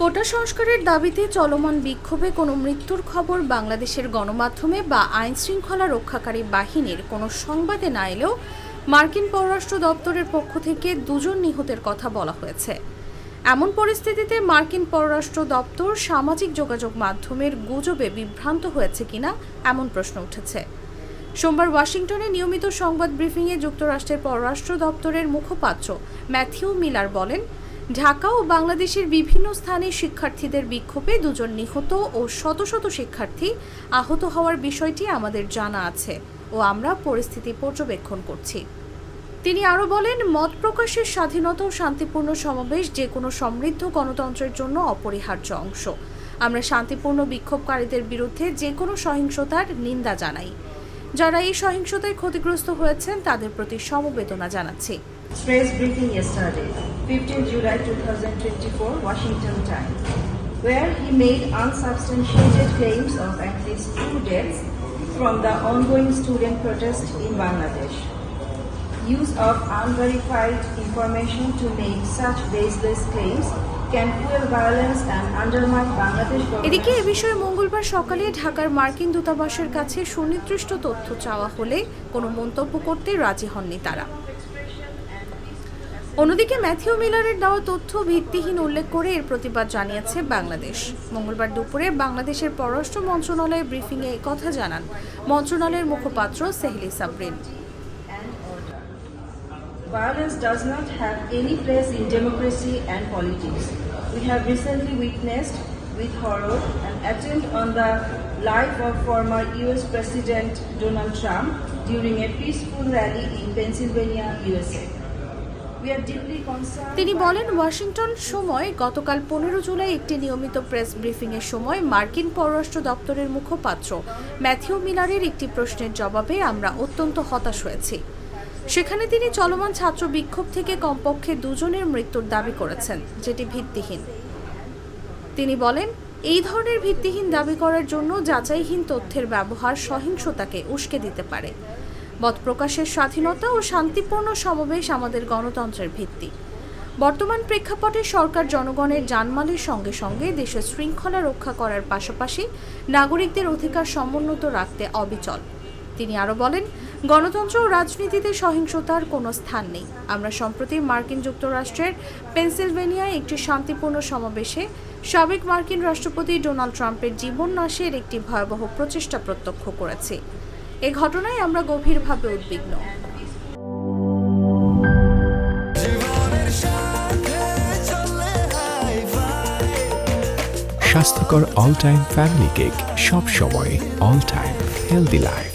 কোটা সংস্কারের দাবিতে চলমান বিক্ষোভে কোনো মৃত্যুর খবর বাংলাদেশের গণমাধ্যমে বা আইন শৃঙ্খলা রক্ষাকারী বাহিনীর কোনো সংবাদে না এলেও মার্কিন পররাষ্ট্র দপ্তরের পক্ষ থেকে দুজন নিহতের কথা বলা হয়েছে। এমন পরিস্থিতিতে মার্কিন পররাষ্ট্র দপ্তর সামাজিক যোগাযোগ মাধ্যমের গুজবে বিভ্রান্ত হয়েছে কিনা এমন প্রশ্ন উঠেছে। সোমবার ওয়াশিংটনে নিয়মিত সংবাদ ব্রিফিংয়ে যুক্তরাষ্ট্রের পররাষ্ট্র দপ্তরের মুখপাত্র ম্যাথিউ মিলার বলেন ঢাকা ও বাংলাদেশের বিভিন্ন স্থানে শিক্ষার্থীদের বিক্ষোভে দুজন নিহত ও শত শত শিক্ষার্থী আহত হওয়ার বিষয়টি আমাদের জানা আছে ও আমরা পরিস্থিতি পর্যবেক্ষণ করছি। তিনি আরও বলেন, মত প্রকাশের স্বাধীনতা ও শান্তিপূর্ণ সমাবেশ যে কোনো সমৃদ্ধ গণতন্ত্রের জন্য অপরিহার্য অংশ। আমরা শান্তিপূর্ণ বিক্ষোভকারীদের বিরুদ্ধে যে কোনো সহিংসতার নিন্দা জানাই। যারা এই সহিংসতায় ক্ষতিগ্রস্ত হয়েছেন তাদের প্রতি সমবেদনা জানাচ্ছি Press briefing yesterday, 15 July 2024, Washington time, where he made unsubstantiated claims of at least two deaths from the ongoing student protest in Bangladesh. Use of unverified information to make such baseless claims এদিকে এ বিষয়ে মঙ্গলবার সকালে ঢাকার মার্কিন দূতাবাসের কাছে সুনির্দিষ্ট তথ্য চাওয়া হলে কোনো মন্তব্য করতে রাজি হননি তারা অন্যদিকে ম্যাথিউ মিলারের দেওয়া তথ্য ভিত্তিহীন উল্লেখ করে এর প্রতিবাদ জানিয়েছে বাংলাদেশ মঙ্গলবার দুপুরে বাংলাদেশের পররাষ্ট্র মন্ত্রণালয়ের ব্রিফিংয়ে কথা জানান মন্ত্রণালয়ের মুখপাত্র সেহলি Sabrin. Violence does not have any place in democracy and politics. We have recently witnessed with horror an attempt on the life of former US President Donald Trump during a peaceful rally in Pennsylvania, USA. We are deeply concerned. তিনি বলেন Washington সময় গতকাল পনেরো জুলাই একটি নিয়মিত press ব্রিফিংয়ের সময় মার্কিন পররাষ্ট্র দপ্তরের মুখপাত্র ম্যাথিউ মিলারের একটি প্রশ্নের জবাবে আমরা অত্যন্ত হতাশ হয়েছি সেখানে তিনি চলমান ছাত্র বিক্ষোভ থেকে কমপক্ষে দুজনের মৃত্যুর দাবি করেছেন, যেটি ভিত্তিহীন। তিনি বলেন, এই ধরনের ভিত্তিহীন দাবি করার জন্য যাচাইহীন তথ্যের ব্যবহার সহিংসতাকে উস্কে দিতে পারে। মত প্রকাশের স্বাধীনতা ও শান্তিপূর্ণ সমাবেশ আমাদের গণতন্ত্রের ভিত্তি। বর্তমান প্রেক্ষাপটে সরকার জনগণের জানমালের সঙ্গে সঙ্গে দেশের শৃঙ্খলা রক্ষা করার পাশাপাশি নাগরিকদের অধিকার সমুন্নত রাখতে অবিচল। তিনি আরও বলেন গণতন্ত্র ও রাজনীতিতে সহিংসতার কোনো স্থান নেই। আমরা সম্প্রতি মার্কিন যুক্তরাষ্ট্রের পেনসিলভেনিয়ায় একটি শান্তিপূর্ণ সমাবেশে সাবেক মার্কিন রাষ্ট্রপতি ডোনাল্ড ট্রাম্পের জীবন নাশের একটি ভয়াবহ প্রচেষ্টা প্রত্যক্ষ করেছি। এ ঘটনায় আমরা গভীরভাবে উদ্বিগ্ন। স্বাস্থ্যকর অল টাইম ফ্যামিলি কেক সব সময় অল টাইম হেলদি লাইফ